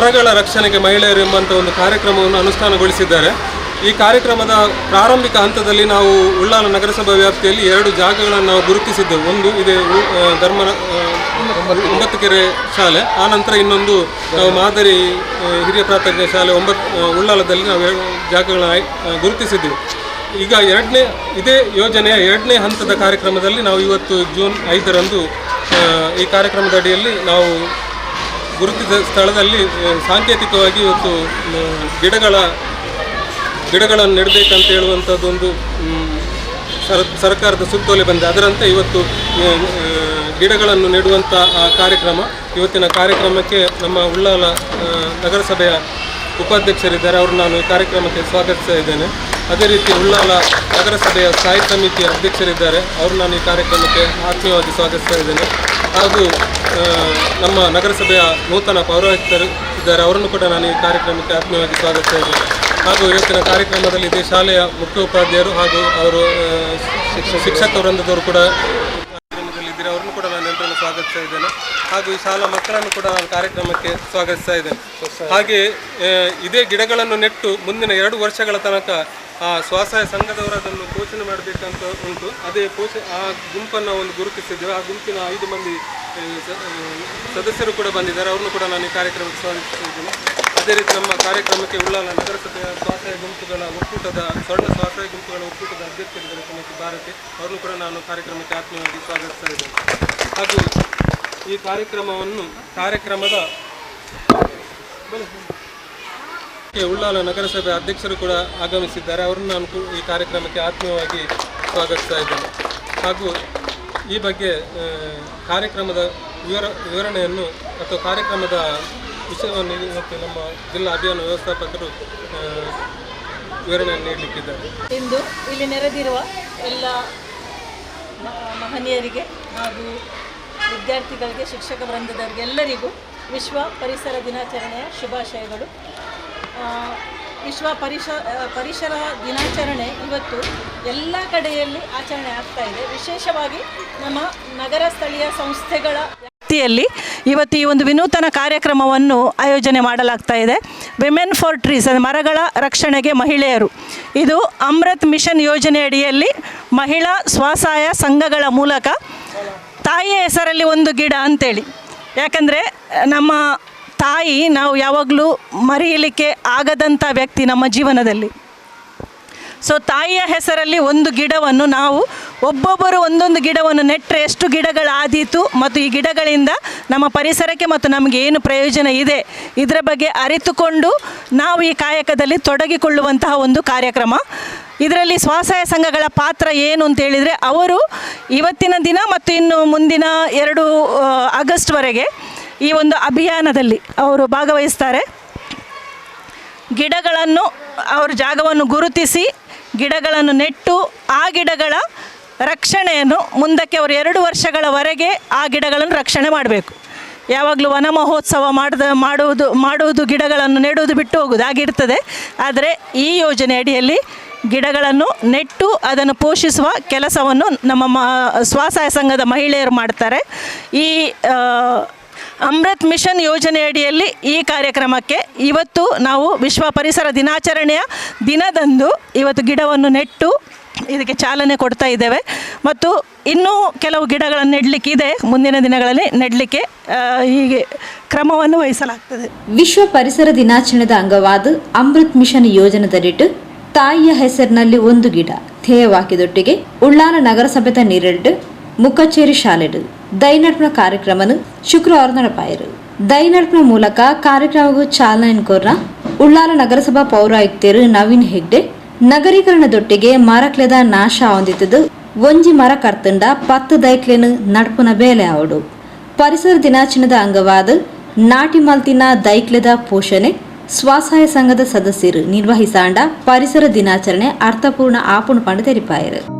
ಮರಗಳ ರಕ್ಷಣೆಗೆ ಮಹಿಳೆಯರು ಎಂಬಂಥ ಒಂದು ಕಾರ್ಯಕ್ರಮವನ್ನು ಅನುಷ್ಠಾನಗೊಳಿಸಿದ್ದಾರೆ. ಈ ಕಾರ್ಯಕ್ರಮದ ಪ್ರಾರಂಭಿಕ ಹಂತದಲ್ಲಿ ನಾವು ಉಳ್ಳಾಲ ನಗರಸಭಾ ವ್ಯಾಪ್ತಿಯಲ್ಲಿ ಎರಡು ಜಾಗಗಳನ್ನು ನಾವು ಗುರುತಿಸಿದ್ದೆವು. ಒಂದು ಇದೆ ಧರ್ಮ ಒಂಬತ್ತು ಕೆರೆ ಶಾಲೆ ಆನಂತರ ಇನ್ನೊಂದು ನಾವು ಮಾದರಿ ಹಿರಿಯ ಪ್ರಾಥಮಿಕ ಶಾಲೆ ಒಂಬತ್ತು ಉಳ್ಳಾಲದಲ್ಲಿ ನಾವು ಜಾಗಗಳನ್ನ ಗುರುತಿಸಿದ್ದೆವು. ಈಗ ಎರಡನೇ, ಇದೇ ಯೋಜನೆಯ ಎರಡನೇ ಹಂತದ ಕಾರ್ಯಕ್ರಮದಲ್ಲಿ ನಾವು ಇವತ್ತು ಜೂನ್ ಐದರಂದು ಈ ಕಾರ್ಯಕ್ರಮದ ಅಡಿಯಲ್ಲಿ ನಾವು ಗುರುತಿಸಿದ ಸ್ಥಳದಲ್ಲಿ ಸಾಂಕೇತಿಕವಾಗಿ ಇವತ್ತು ಗಿಡಗಳ, ಗಿಡಗಳನ್ನು ನೆಡಬೇಕಂತ ಹೇಳುವಂಥದ್ದೊಂದು ಸರ್, ಸರ್ಕಾರದ ಸುತ್ತೋಲೆ ಬಂದಿದೆ. ಅದರಂತೆ ಇವತ್ತು ಗಿಡಗಳನ್ನು ನೆಡುವಂಥ, ಆ, ಕಾರ್ಯಕ್ರಮ, ಇವತ್ತಿನ ಕಾರ್ಯಕ್ರಮಕ್ಕೆ ನಮ್ಮ ಉಳ್ಳಾಲ ನಗರಸಭೆಯ ಉಪಾಧ್ಯಕ್ಷರಿದ್ದಾರೆ. ಅವರು ನಾನು ಈ ಕಾರ್ಯಕ್ರಮಕ್ಕೆ ಸ್ವಾಗತಿಸ್ತಾ ಇದ್ದೇನೆ. ಅದೇ ರೀತಿ ಉಳ್ಳಾಲ ನಗರಸಭೆಯ ಸ್ಥಾಯಿ ಸಮಿತಿಯ ಅಧ್ಯಕ್ಷರಿದ್ದಾರೆ. ಅವರು ನಾನು ಈ ಕಾರ್ಯಕ್ರಮಕ್ಕೆ ಆತ್ಮೀಯವಾಗಿ ಸ್ವಾಗತಿಸ್ತಾ ಇದ್ದೇನೆ. ಹಾಗೂ ನಮ್ಮ ನಗರಸಭೆಯ ನೂತನ ಪೌರಾಯುಕ್ತರು ಇದ್ದಾರೆ. ಅವರನ್ನು ಕೂಡ ನಾನು ಈ ಕಾರ್ಯಕ್ರಮಕ್ಕೆ ಆತ್ಮೀಯವಾಗಿ ಸ್ವಾಗತಿಸ್ತಾ ಹಾಗೂ ಇವತ್ತಿನ ಕಾರ್ಯಕ್ರಮದಲ್ಲಿ ಶಾಲೆಯ ಮುಖ್ಯೋಪಾಧ್ಯಾಯರು ಹಾಗೂ ಅವರು ಶಿಕ್ಷಕ ವೃಂದದವರು ಕೂಡ ಕಾರ್ಯಕ್ರಮದಲ್ಲಿದ್ದಾರೆ ಅವರನ್ನು ಕೂಡ ನಾನು ಎಲ್ಲರನ್ನು ಸ್ವಾಗತಿಸ್ತಾ ಇದ್ದೇನೆ. ಹಾಗೂ ಈ ಶಾಲಾ ಮಕ್ಕಳನ್ನು ಕೂಡ ನಾನು ಕಾರ್ಯಕ್ರಮಕ್ಕೆ ಸ್ವಾಗತಿಸ್ತಾ ಇದ್ದೇನೆ. ಹಾಗೆ ಇದೇ ಗಿಡಗಳನ್ನು ನೆಟ್ಟು ಮುಂದಿನ ಎರಡು ವರ್ಷಗಳ ತನಕ ಆ ಸ್ವಸಹಾಯ ಸಂಘದವರು ಅದನ್ನು ಪೋಷಣೆ ಮಾಡಬೇಕಂತ ಉಂಟು. ಅದೇ ಪೋಷ, ಆ ಗುಂಪನ್ನು ಒಂದು ಗುರುತಿಸಿದ್ದೇವೆ. ಆ ಗುಂಪಿನ ಐದು ಮಂದಿ ಸದಸ್ಯರು ಕೂಡ ಬಂದಿದ್ದಾರೆ. ಅವ್ರನ್ನು ಕೂಡ ನಾನು ಈ ಕಾರ್ಯಕ್ರಮಕ್ಕೆ ಸ್ವಾಗತಿಸ್ತಾ ಇದ್ದೇನೆ. ಅದೇ ರೀತಿ ನಮ್ಮ ಕಾರ್ಯಕ್ರಮಕ್ಕೆ ಉಳ್ಳಾಲ ನಗರಸಭೆಯ ಸ್ವಸಹಾಯ ಗುಂಪುಗಳ ಒಕ್ಕೂಟದ, ಸ್ವರ್ಣ ಸ್ವಸಹಾಯ ಗುಂಪುಗಳ ಒಕ್ಕೂಟದ ಅಧ್ಯಕ್ಷರಿದ್ದಾರೆ ಶ್ರೀಮತಿ ಭಾರತಿ. ಅವ್ರನ್ನು ಕೂಡ ನಾನು ಕಾರ್ಯಕ್ರಮಕ್ಕೆ ಆತ್ಮೀಯವಾಗಿ ಸ್ವಾಗತಿಸ್ತಾ ಇದ್ದೇನೆ. ಹಾಗೂ ಈ ಕಾರ್ಯಕ್ರಮವನ್ನು ಕಾರ್ಯಕ್ರಮದ. ಉಳ್ಳಾಲ ನಗರಸಭೆ ಅಧ್ಯಕ್ಷರು ಕೂಡ ಆಗಮಿಸಿದ್ದಾರೆ ಅವರನ್ನು ನಾನು ಈ ಕಾರ್ಯಕ್ರಮಕ್ಕೆ ಆತ್ಮೀಯವಾಗಿ ಸ್ವಾಗತಿಸ್ತಾ ಇದ್ದೇನೆ ಹಾಗೂ ಈ ಬಗ್ಗೆ ಕಾರ್ಯಕ್ರಮದ ವಿವರ ವಿವರಣೆಯನ್ನು ಅಥವಾ ಕಾರ್ಯಕ್ರಮದ ವಿಷಯವನ್ನು ಇವತ್ತು ನಮ್ಮ ಜಿಲ್ಲಾ ಅಭಿಯಾನ ವ್ಯವಸ್ಥಾಪಕರು ವಿವರಣೆಯನ್ನು ನೀಡಲಿಕ್ಕಿದ್ದಾರೆ ಇಂದು ಇಲ್ಲಿ ನೆರೆದಿರುವ ಎಲ್ಲ ಮಹನೀಯರಿಗೆ ಹಾಗೂ ವಿದ್ಯಾರ್ಥಿಗಳಿಗೆ, ಶಿಕ್ಷಕ ವೃಂದದವರಿಗೆಲ್ಲರಿಗೂ ವಿಶ್ವ ಪರಿಸರ ದಿನಾಚರಣೆಯ ಶುಭಾಶಯಗಳು. ವಿಶ್ವ ಪರಿಸ ಪರಿಸರ ದಿನಾಚರಣೆ ಇವತ್ತು ಎಲ್ಲ ಕಡೆಯಲ್ಲಿ ಆಚರಣೆ ಆಗ್ತಾ ಇದೆ. ವಿಶೇಷವಾಗಿ ನಮ್ಮ ನಗರ ಸ್ಥಳೀಯ ಸಂಸ್ಥೆಗಳ ವ್ಯಾಪ್ತಿಯಲ್ಲಿ ಇವತ್ತು ಈ ಒಂದು ವಿನೂತನ ಕಾರ್ಯಕ್ರಮವನ್ನು ಆಯೋಜನೆ ಮಾಡಲಾಗ್ತಾ ಇದೆ. ವಿಮೆನ್ ಫಾರ್ ಟ್ರೀಸ್ ಅಂದರೆ ಮರಗಳ ರಕ್ಷಣೆಗೆ ಮಹಿಳೆಯರು. ಇದು ಅಮೃತ್ ಮಿಷನ್ ಯೋಜನೆಯಡಿಯಲ್ಲಿ ಮಹಿಳಾ ಸ್ವಸಹಾಯ ಸಂಘಗಳ ಮೂಲಕ ತಾಯಿಯ ಹೆಸರಲ್ಲಿ ಒಂದು ಗಿಡ ಅಂತೇಳಿ. ಯಾಕಂದರೆ ನಮ್ಮ ತಾಯಿ ನಾವು ಯಾವಾಗಲೂ ಮರೆಯಲಿಕ್ಕೆ ಆಗದಂಥ ವ್ಯಕ್ತಿ ನಮ್ಮ ಜೀವನದಲ್ಲಿ. ಸೊ ತಾಯಿಯ ಹೆಸರಲ್ಲಿ ಒಂದು ಗಿಡವನ್ನು ನಾವು ಒಬ್ಬೊಬ್ಬರು ಒಂದೊಂದು ಗಿಡವನ್ನು ನೆಟ್ಟರೆ ಎಷ್ಟು ಗಿಡಗಳಾದೀತು ಮತ್ತು ಈ ಗಿಡಗಳಿಂದ ನಮ್ಮ ಪರಿಸರಕ್ಕೆ ಮತ್ತು ನಮಗೆ ಏನು ಪ್ರಯೋಜನ ಇದೆ ಇದರ ಬಗ್ಗೆ ಅರಿತುಕೊಂಡು ನಾವು ಈ ಕಾಯಕದಲ್ಲಿ ತೊಡಗಿಕೊಳ್ಳುವಂತಹ ಒಂದು ಕಾರ್ಯಕ್ರಮ. ಇದರಲ್ಲಿ ಸ್ವಸಹಾಯ ಸಂಘಗಳ ಪಾತ್ರ ಏನು ಅಂತ ಹೇಳಿದರೆ ಅವರು ಇವತ್ತಿನ ದಿನ ಮತ್ತು ಇನ್ನು ಮುಂದಿನ ಎರಡು ಆಗಸ್ಟ್ವರೆಗೆ ಈ ಒಂದು ಅಭಿಯಾನದಲ್ಲಿ ಅವರು ಭಾಗವಹಿಸ್ತಾರೆ. ಗಿಡಗಳನ್ನು, ಅವ್ರ ಜಾಗವನ್ನು ಗುರುತಿಸಿ, ಗಿಡಗಳನ್ನು ನೆಟ್ಟು, ಆ ಗಿಡಗಳ ರಕ್ಷಣೆಯನ್ನು ಮುಂದಕ್ಕೆ ಅವರು ಎರಡು ವರ್ಷಗಳವರೆಗೆ ಆ ಗಿಡಗಳನ್ನು ರಕ್ಷಣೆ ಮಾಡಬೇಕು. ಯಾವಾಗಲೂ ವನ ಮಹೋತ್ಸವ ಮಾಡಿದ, ಮಾಡುವುದು ಮಾಡುವುದು ಗಿಡಗಳನ್ನು ನೆಡುವುದು ಬಿಟ್ಟು ಹೋಗುವುದು ಆಗಿರ್ತದೆ. ಆದರೆ ಈ ಯೋಜನೆ ಅಡಿಯಲ್ಲಿ ಗಿಡಗಳನ್ನು ನೆಟ್ಟು ಅದನ್ನು ಪೋಷಿಸುವ ಕೆಲಸವನ್ನು ನಮ್ಮ ಮ, ಸ್ವಸಹಾಯ ಸಂಘದ ಮಹಿಳೆಯರು ಮಾಡ್ತಾರೆ. ಈ ಅಮೃತ್ ಮಿಷನ್ ಯೋಜನೆಯಡಿಯಲ್ಲಿ ಈ ಕಾರ್ಯಕ್ರಮಕ್ಕೆ ಇವತ್ತು ನಾವು ವಿಶ್ವ ಪರಿಸರ ದಿನಾಚರಣೆಯ ದಿನದಂದು ಇವತ್ತು ಗಿಡವನ್ನು ನೆಟ್ಟು ಇದಕ್ಕೆ ಚಾಲನೆ ಕೊಡ್ತಾ ಇದ್ದೇವೆ. ಮತ್ತು ಇನ್ನೂ ಕೆಲವು ಗಿಡಗಳನ್ನು ನೆಡಲಿಕ್ಕಿದೆ. ಮುಂದಿನ ದಿನಗಳಲ್ಲಿ ನೆಡಲಿಕ್ಕೆ ಹೀಗೆ ಕ್ರಮವನ್ನು ವಹಿಸಲಾಗ್ತದೆ. ವಿಶ್ವ ಪರಿಸರ ದಿನಾಚರಣೆದ ಅಂಗವಾದ ಅಮೃತ್ ಮಿಷನ್ ಯೋಜನೆದಡಿಟ್ಟು ತಾಯಿಯ ಹೆಸರಿನಲ್ಲಿ ಒಂದು ಗಿಡ ಧ್ಯೇಯವಾಕಿದೊಟ್ಟಿಗೆ ಉಳ್ಳಾಲ ನಗರಸಭೆದ ನೀರೆಡ್ಡು ಮುಖಚೇರಿ ಶಾಲೆಡು ದೈನಡ್ಪನ ಕಾರ್ಯಕ್ರಮನು ಶುಕ್ರವಾರ ನಡಪಾಯರು. ದೈನಡ್ಪನ ಮೂಲಕ ಕಾರ್ಯಕ್ರಮಕ್ಕೂ ಚಾಲನೆ ಕೋರ್ನ ಉಳ್ಳಾಲ ನಗರಸಭಾ ಪೌರಾಯುಕ್ತರು ನವೀನ್ ಹೆಗ್ಡೆ, ನಗರೀಕರಣದೊಟ್ಟಿಗೆ ಮರಕ್ಲೆದ ನಾಶ ಹೊಂದಿದ್ದು ಒಂಜಿ ಮರ ಕರ್ತಂಡ ಪತ್ತು ದೈಕ್ಲೆನು ನಡ್ಪುನ ಬೇಲೆ ಅವಡು ಪರಿಸರ ದಿನಾಚರಣೆದ ಅಂಗವಾದ ನಾಟಿ ಮಲ್ತಿನ ದೈಕ್ಲೆದ ಪೋಷಣೆ ಸ್ವಸಹಾಯ ಸಂಘದ ಸದಸ್ಯರು ನಿರ್ವಹಿಸಾಂಡ ಪರಿಸರ ದಿನಾಚರಣೆ ಅರ್ಥಪೂರ್ಣ ಆಪುಣು ಪಂಡ ತೆರಿಪಾಯರು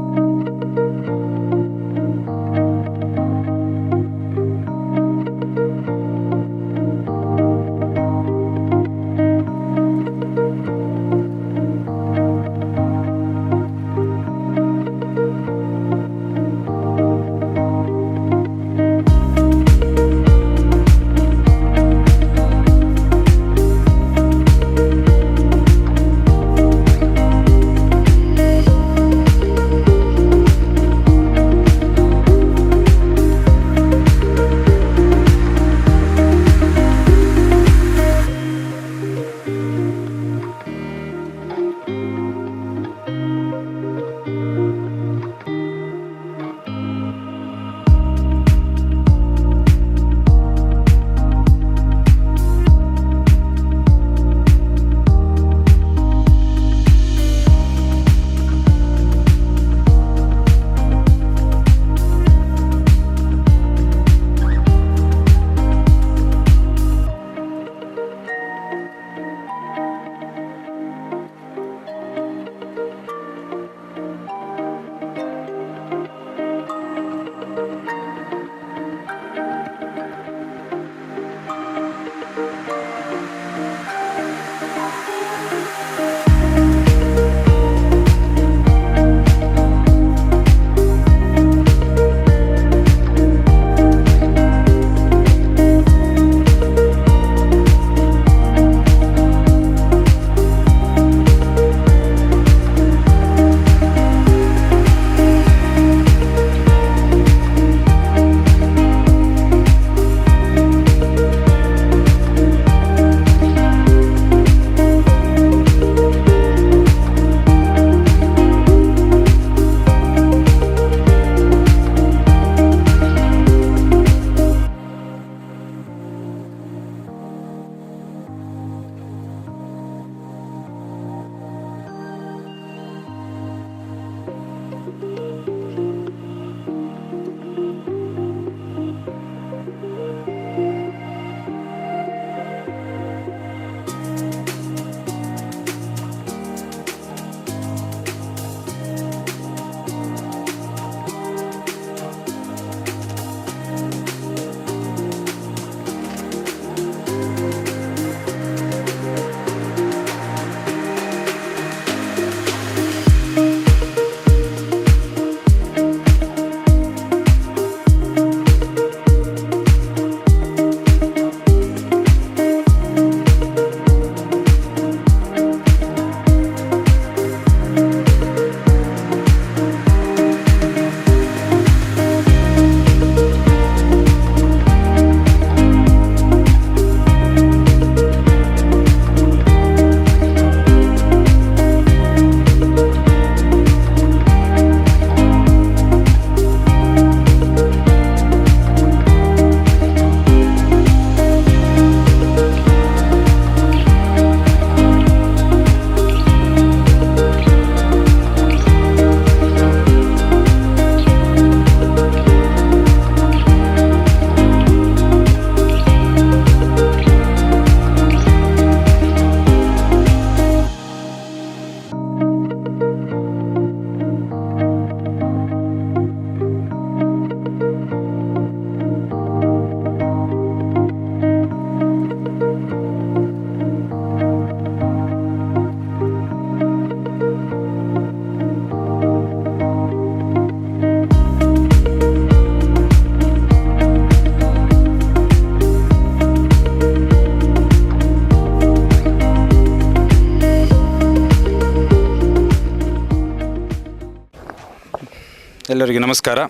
ಎಲ್ಲರಿಗೂ ನಮಸ್ಕಾರ.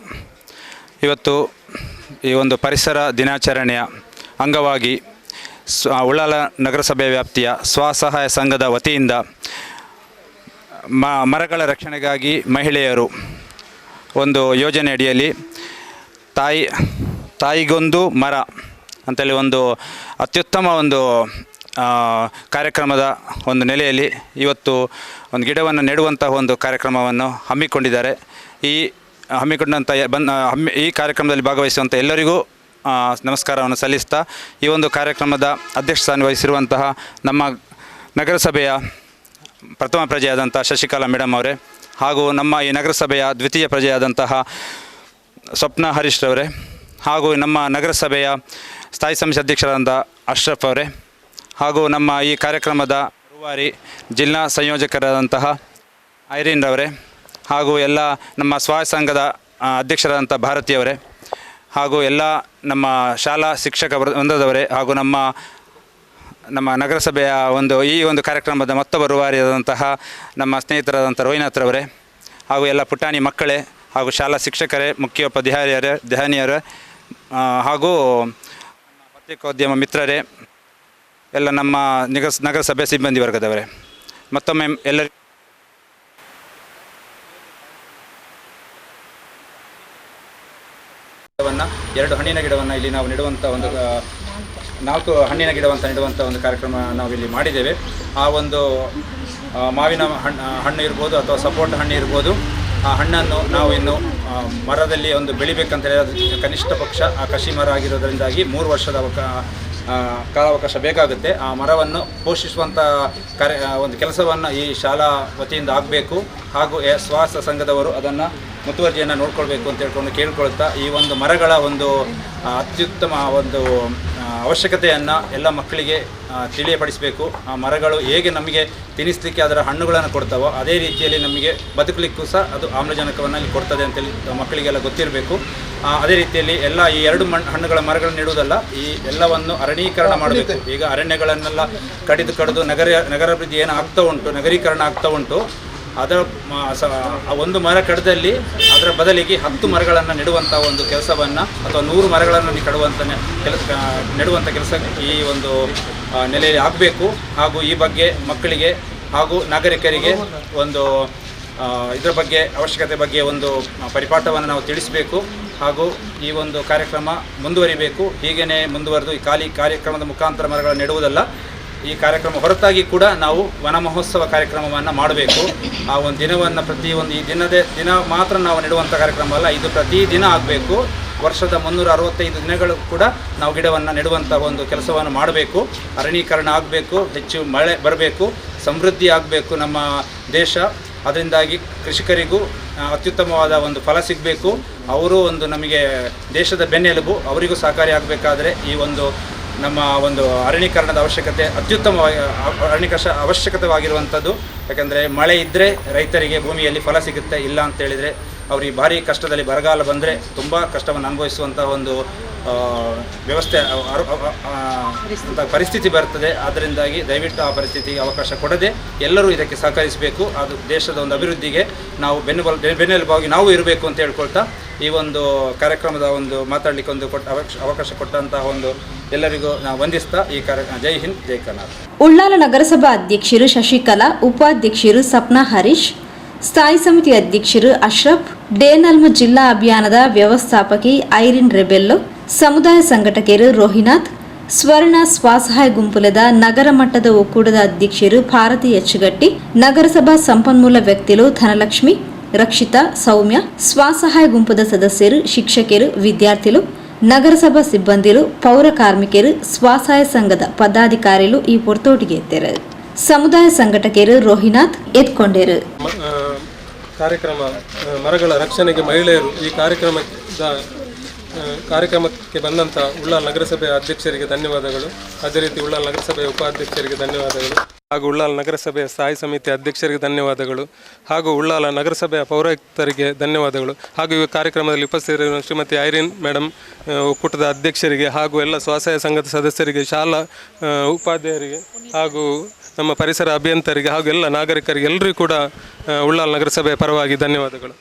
ಇವತ್ತು ಈ ಒಂದು ಪರಿಸರ ದಿನಾಚರಣೆಯ ಅಂಗವಾಗಿ ಉಳ್ಳಾಲ ನಗರಸಭೆ ವ್ಯಾಪ್ತಿಯ ಸ್ವಸಹಾಯ ಸಂಘದ ವತಿಯಿಂದ ಮ, ಮರಗಳ ರಕ್ಷಣೆಗಾಗಿ ಮಹಿಳೆಯರು ಒಂದು ಯೋಜನೆ ಅಡಿಯಲ್ಲಿ ತಾಯಿ, ತಾಯಿಗೊಂದು ಮರ ಅಂತೇಳಿ ಒಂದು ಅತ್ಯುತ್ತಮ ಒಂದು ಕಾರ್ಯಕ್ರಮದ ಒಂದು ನೆಲೆಯಲ್ಲಿ ಇವತ್ತು ಒಂದು ಗಿಡವನ್ನು ನೆಡುವಂತಹ ಒಂದು ಕಾರ್ಯಕ್ರಮವನ್ನು ಹಮ್ಮಿಕೊಂಡಿದ್ದಾರೆ. ಈ ಹಮ್ಮಿಕೊಂಡಂಥ ಬಂದ ಹಮ್ಮಿ ಈ ಕಾರ್ಯಕ್ರಮದಲ್ಲಿ ಭಾಗವಹಿಸುವಂಥ ಎಲ್ಲರಿಗೂ ನಮಸ್ಕಾರವನ್ನು ಸಲ್ಲಿಸ್ತಾ ಈ ಒಂದು ಕಾರ್ಯಕ್ರಮದ ಅಧ್ಯಕ್ಷ ಸ್ಥಾನ ವಹಿಸಿರುವಂತಹ ನಮ್ಮ ನಗರಸಭೆಯ ಪ್ರಥಮ ಪ್ರಜೆಯಾದಂಥ ಶಶಿಕಲಾ ಮೇಡಮ್ ಅವರೇ ಹಾಗೂ ನಮ್ಮ ಈ ನಗರಸಭೆಯ ದ್ವಿತೀಯ ಪ್ರಜೆಯಾದಂತಹ ಸ್ವಪ್ನ ಹರೀಶ್ ಅವರೇ ಹಾಗೂ ನಮ್ಮ ನಗರಸಭೆಯ ಸ್ಥಾಯಿ ಸಮಿತಿ ಅಧ್ಯಕ್ಷರಾದಂಥ ಅಶ್ರಫ್ ಅವರೇ ಹಾಗೂ ನಮ್ಮ ಈ ಕಾರ್ಯಕ್ರಮದ ರೂವಾರಿ ಜಿಲ್ಲಾ ಸಂಯೋಜಕರಾದಂತಹ ಐರೀನ್ ರವರೇ ಹಾಗೂ ಎಲ್ಲ ನಮ್ಮ ಸ್ವಸಹಾಯ ಸಂಘದ ಅಧ್ಯಕ್ಷರಾದಂಥ ಭಾರತೀಯವರೇ ಹಾಗೂ ಎಲ್ಲ ನಮ್ಮ ಶಾಲಾ ಶಿಕ್ಷಕ ವೃಂದದವರೇ ಹಾಗೂ ನಮ್ಮ ನಮ್ಮ ನಗರಸಭೆಯ ಒಂದು, ಈ ಒಂದು ಕಾರ್ಯಕ್ರಮದ ಮತ್ತೊಬ್ಬ ರೂವಾರಿಯಾದಂತಹ ನಮ್ಮ ಸ್ನೇಹಿತರಾದಂಥ ರೋಹಿನಾಥ್ರವರೇ ಹಾಗೂ ಎಲ್ಲ ಪುಟಾಣಿ ಮಕ್ಕಳೇ ಹಾಗೂ ಶಾಲಾ ಶಿಕ್ಷಕರೇ, ಮುಖ್ಯೋಪಾಧ್ಯಾಯರೇ, ದೆಹನಿಯರೇ ಹಾಗೂ ಪತ್ರಿಕೋದ್ಯಮ ಮಿತ್ರರೇ, ಎಲ್ಲ ನಮ್ಮ ನಿಗ ನಗರಸಭೆ ಸಿಬ್ಬಂದಿ ವರ್ಗದವರೇ. ಮತ್ತೊಮ್ಮೆ ಎಲ್ಲರಿಗೂ ಗಿಡವನ್ನು, ಎರಡು ಹಣ್ಣಿನ ಗಿಡವನ್ನು ಇಲ್ಲಿ ನಾವು ನೆಡುವಂಥ ಒಂದು ನಾಲ್ಕು ಹಣ್ಣಿನ ಗಿಡವಂತ ನೆಡುವಂಥ ಒಂದು ಕಾರ್ಯಕ್ರಮ ನಾವು ಇಲ್ಲಿ ಮಾಡಿದ್ದೇವೆ. ಆ ಒಂದು ಮಾವಿನ ಹಣ್ಣು ಹಣ್ಣು ಇರ್ಬೋದು ಅಥವಾ ಸಪೋರ್ಟ್ ಹಣ್ಣು ಇರ್ಬೋದು. ಆ ಹಣ್ಣನ್ನು ನಾವು ಇನ್ನು ಮರದಲ್ಲಿ ಒಂದು ಬೆಳಿಬೇಕಂತ ಹೇಳಿದ್ರೆ ಕನಿಷ್ಠ ಪಕ್ಷ, ಆ ಕಸಿ ಮರ ಆಗಿರೋದರಿಂದಾಗಿ ಮೂರು ವರ್ಷದ ಕಾಲಾವಕಾಶ ಬೇಕಾಗುತ್ತೆ. ಆ ಮರವನ್ನು ಪೋಷಿಸುವಂಥ ಕಾರ್ಯ ಒಂದು ಕೆಲಸವನ್ನು ಈ ಶಾಲಾ ವತಿಯಿಂದ ಆಗಬೇಕು. ಹಾಗೂ ಶ್ವಾಸ ಸಂಘದವರು ಅದನ್ನು ಮುತುವರ್ಜಿಯನ್ನು ನೋಡ್ಕೊಳ್ಬೇಕು ಅಂತ ಹೇಳ್ಕೊಂಡು ಕೇಳ್ಕೊಳ್ತಾ ಈ ಒಂದು ಮರಗಳ ಒಂದು ಅತ್ಯುತ್ತಮ ಒಂದು ಅವಶ್ಯಕತೆಯನ್ನು ಎಲ್ಲ ಮಕ್ಕಳಿಗೆ ತಿಳಿಯಪಡಿಸಬೇಕು. ಆ ಮರಗಳು ಹೇಗೆ ನಮಗೆ ತಿನ್ನಿಸ್ಲಿಕ್ಕೆ ಅದರ ಹಣ್ಣುಗಳನ್ನು ಕೊಡ್ತಾವೋ ಅದೇ ರೀತಿಯಲ್ಲಿ ನಮಗೆ ಬದುಕಲಿಕ್ಕೂ ಸಹ ಅದು ಆಮ್ಲಜನಕವನ್ನು ಕೊಡ್ತದೆ ಅಂತೇಳಿ ಮಕ್ಕಳಿಗೆಲ್ಲ ಗೊತ್ತಿರಬೇಕು. ಅದೇ ರೀತಿಯಲ್ಲಿ ಎಲ್ಲ ಈ ಎರಡು ಮಣ್, ಹಣ್ಣುಗಳ ಮರಗಳನ್ನು ನೀಡುವುದಲ್ಲ, ಈ ಎಲ್ಲವನ್ನು ಅರಣ್ಯೀಕರಣ ಮಾಡಬೇಕು. ಈಗ ಅರಣ್ಯಗಳನ್ನೆಲ್ಲ ಕಡಿದು ಕಡಿದು ನಗರ, ನಗರಾಭಿವೃದ್ಧಿ ಏನು ಆಗ್ತಾ ಉಂಟು, ನಗರೀಕರಣ ಆಗ್ತಾ ಉಂಟು. ಅದರ ಒಂದು ಮರ ಕಡದಲ್ಲಿ ಅದರ ಬದಲಿಗೆ ಹತ್ತು ಮರಗಳನ್ನು ನೆಡುವಂಥ ಒಂದು ಕೆಲಸವನ್ನು ಅಥವಾ ನೂರು ಮರಗಳನ್ನು ಕಡುವಂಥ ಕೆಲಸ ನೆಡುವಂಥ ಕೆಲಸ ಈ ಒಂದು ನೆಲೆಯಲ್ಲಿ ಆಗಬೇಕು. ಹಾಗೂ ಈ ಬಗ್ಗೆ ಮಕ್ಕಳಿಗೆ ಹಾಗೂ ನಾಗರಿಕರಿಗೆ ಒಂದು ಇದರ ಬಗ್ಗೆ ಅವಶ್ಯಕತೆ ಬಗ್ಗೆ ಒಂದು ಪರಿಪಾಠವನ್ನು ನಾವು ತಿಳಿಸಬೇಕು. ಹಾಗೂ ಈ ಒಂದು ಕಾರ್ಯಕ್ರಮ ಮುಂದುವರಿಬೇಕು. ಹೀಗೇ ಮುಂದುವರೆದು ಈ ಖಾಲಿ ಕಾರ್ಯಕ್ರಮದ ಮುಖಾಂತರ ಮರಗಳನ್ನು ನೆಡುವುದಲ್ಲ. ಈ ಕಾರ್ಯಕ್ರಮ, ಹೊರತಾಗಿ ಕೂಡ ನಾವು ವನ ಮಹೋತ್ಸವ ಕಾರ್ಯಕ್ರಮವನ್ನು ಮಾಡಬೇಕು. ಆ ಒಂದು ದಿನವನ್ನು ಪ್ರತಿ ಒಂದು ಈ ದಿನದೇ, ದಿನ ಮಾತ್ರ ನಾವು ನೆಡುವಂಥ ಕಾರ್ಯಕ್ರಮ ಅಲ್ಲ, ಇದು ಪ್ರತಿ ದಿನ ಆಗಬೇಕು. ವರ್ಷದ ಮುನ್ನೂರ ಅರವತ್ತೈದು ದಿನಗಳು ಕೂಡ ನಾವು ಗಿಡವನ್ನು ನೆಡುವಂಥ ಒಂದು ಕೆಲಸವನ್ನು ಮಾಡಬೇಕು. ಅರಣ್ಯೀಕರಣ ಆಗಬೇಕು, ಹೆಚ್ಚು ಮಳೆ ಬರಬೇಕು, ಸಮೃದ್ಧಿ ಆಗಬೇಕು ನಮ್ಮ ದೇಶ. ಅದರಿಂದಾಗಿ ಕೃಷಿಕರಿಗೂ ಅತ್ಯುತ್ತಮವಾದ ಒಂದು ಫಲ ಸಿಗಬೇಕು. ಅವರು ಒಂದು ನಮಗೆ ದೇಶದ ಬೆನ್ನೆಲುಬು, ಅವರಿಗೂ ಸಹಕಾರಿ ಆಗಬೇಕಾದ್ರೆ ಈ ಒಂದು ನಮ್ಮ ಒಂದು ಅರಣ್ಯೀಕರಣದ ಅವಶ್ಯಕತೆ ಅತ್ಯುತ್ತಮವಾಗಿ ಅರಣ್ಯಕಶ ಅವಶ್ಯಕತೆವಾಗಿರುವಂಥದ್ದು. ಯಾಕಂದರೆ ಮಳೆ ಇದ್ದರೆ ರೈತರಿಗೆ ಭೂಮಿಯಲ್ಲಿ ಫಲ ಸಿಗುತ್ತೆ, ಇಲ್ಲ ಅಂತ ಹೇಳಿದರೆ ಅವ್ರಿಗೆ ಭಾರಿ ಕಷ್ಟದಲ್ಲಿ ಬರಗಾಲ ಬಂದರೆ ತುಂಬ ಕಷ್ಟವನ್ನು ಅನುಭವಿಸುವಂಥ ಒಂದು ವ್ಯವಸ್ಥೆ ಪರಿಸ್ಥಿತಿ ಬರ್ತದೆ. ಅದರಿಂದಾಗಿ ದಯವಿಟ್ಟು ಆ ಪರಿಸ್ಥಿತಿಗೆ ಅವಕಾಶ ಕೊಡದೆ ಎಲ್ಲರೂ ಇದಕ್ಕೆ ಸಹಕರಿಸಬೇಕು. ಅದು ದೇಶದ ಒಂದು ಅಭಿವೃದ್ಧಿಗೆ ನಾವು ಬೆನ್ನುಬಲ, ಬೆನ್ನೆಲುಬಾಗಿ ನಾವು ಇರಬೇಕು ಅಂತ ಹೇಳ್ಕೊಳ್ತಾ ಈ ಒಂದು ಕಾರ್ಯಕ್ರಮದ ಒಂದು ಮಾತಾಡಲಿಕ್ಕೆ ಒಂದು ಕೊಟ್ಟ ಅವಕಾಶ ಕೊಟ್ಟಂತಹ ಒಂದು ಎಲ್ಲರಿಗೂ ನಾವು ವಂದಿಸ್ತಾ ಈ ಕಾರ್ಯಕ್ರಮ ಜೈ ಹಿಂದ್, ಜೈ ಕರ್ನಾಟಕ. ಉಳ್ಳಾಲ ನಗರಸಭಾ ಅಧ್ಯಕ್ಷರು ಶಶಿಕಲಾ, ಉಪಾಧ್ಯಕ್ಷರು ಸಪ್ನಾ ಹರೀಶ್, ಸ್ಥಾಯಿ ಸಮಿತಿ ಅಧ್ಯಕ್ಷರು ಅಶ್ರಫ್, ಡೇನಲ್ಮ ಜಿಲ್ಲಾ ಅಭಿಯಾನದ ವ್ಯವಸ್ಥಾಪಕಿ ಐರಿನ್ ರೆಬೆಲ್ಲೋ, ಸಮುದಾಯ ಸಂಘಟಕರು ರೋಹಿನಾಥ್, ಸ್ವರ್ಣ ಸ್ವಸಹಾಯ ಗುಂಪುಲದ ನಗರ ಮಟ್ಟದ ಒಕ್ಕೂಟದ ಅಧ್ಯಕ್ಷರು ಭಾರತಿ ಎಚ್ಚುಗಟ್ಟಿ ನಗರಸಭಾ ಸಂಪನ್ಮೂಲ ವ್ಯಕ್ತಿಗಳು ಧನಲಕ್ಷ್ಮಿ ರಕ್ಷಿತಾ, ಸೌಮ್ಯ, ಸ್ವಸಹಾಯ ಗುಂಪದ ಸದಸ್ಯರು ಶಿಕ್ಷಕರು ವಿದ್ಯಾರ್ಥಿಗಳು, ನಗರಸಭಾ ಸಿಬ್ಬಂದಿಗಳು ಪೌರ ಕಾರ್ಮಿಕರು, ಸ್ವಸಹಾಯ ಸಂಘದ ಪದಾಧಿಕಾರಿಗಳು ಈ ಪೊರ್ತೋಟಿಗೆ ಎತ್ತರು ಸಮುದಾಯ ಸಂಘಟಕರು ರೋಹಿನಾಥ್ ಎತ್ಕೊಂಡರು. ಕಾರ್ಯಕ್ರಮ, ಮರಗಳ ರಕ್ಷಣೆಗೆ ಮಹಿಳೆಯರು ಈ ಕಾರ್ಯಕ್ರಮದ ಕಾರ್ಯಕ್ರಮಕ್ಕೆ ಬಂದಂಥ ಉಳ್ಳಾಲ್ ನಗರಸಭೆ ಅಧ್ಯಕ್ಷರಿಗೆ ಧನ್ಯವಾದಗಳು. ಅದೇ ರೀತಿ ಉಳ್ಳಾಲ್ ನಗರಸಭೆ ಉಪಾಧ್ಯಕ್ಷರಿಗೆ ಧನ್ಯವಾದಗಳು. ಹಾಗೂ ಉಳ್ಳಾಲ ನಗರಸಭೆಯ ಸ್ಥಾಯಿ ಸಮಿತಿ ಅಧ್ಯಕ್ಷರಿಗೆ ಧನ್ಯವಾದಗಳು ಹಾಗೂ ಉಳ್ಳಾಲ ನಗರಸಭೆಯ ಪೌರಾಯುಕ್ತರಿಗೆ ಧನ್ಯವಾದಗಳು ಹಾಗೂ ಈ ಕಾರ್ಯಕ್ರಮದಲ್ಲಿ ಉಪಸ್ಥಿತರಿರುವ ಶ್ರೀಮತಿ ಐರಿನ್ ಮೇಡಮ್ ಒಕ್ಕೂಟದ ಅಧ್ಯಕ್ಷರಿಗೆ ಹಾಗೂ ಎಲ್ಲ ಸ್ವಸಹಾಯ ಸಂಘದ ಸದಸ್ಯರಿಗೆ, ಶಾಲಾ ಉಪಾಧ್ಯಾಯರಿಗೆ ಹಾಗೂ ನಮ್ಮ ಪರಿಸರ ಅಭಿಯಂತರಿಗೆ ಹಾಗೂ ಎಲ್ಲ ನಾಗರಿಕರಿಗೆ ಎಲ್ಲರಿಗೂ ಕೂಡ ಉಳ್ಳಾಲ ನಗರಸಭೆಯ ಪರವಾಗಿ ಧನ್ಯವಾದಗಳು.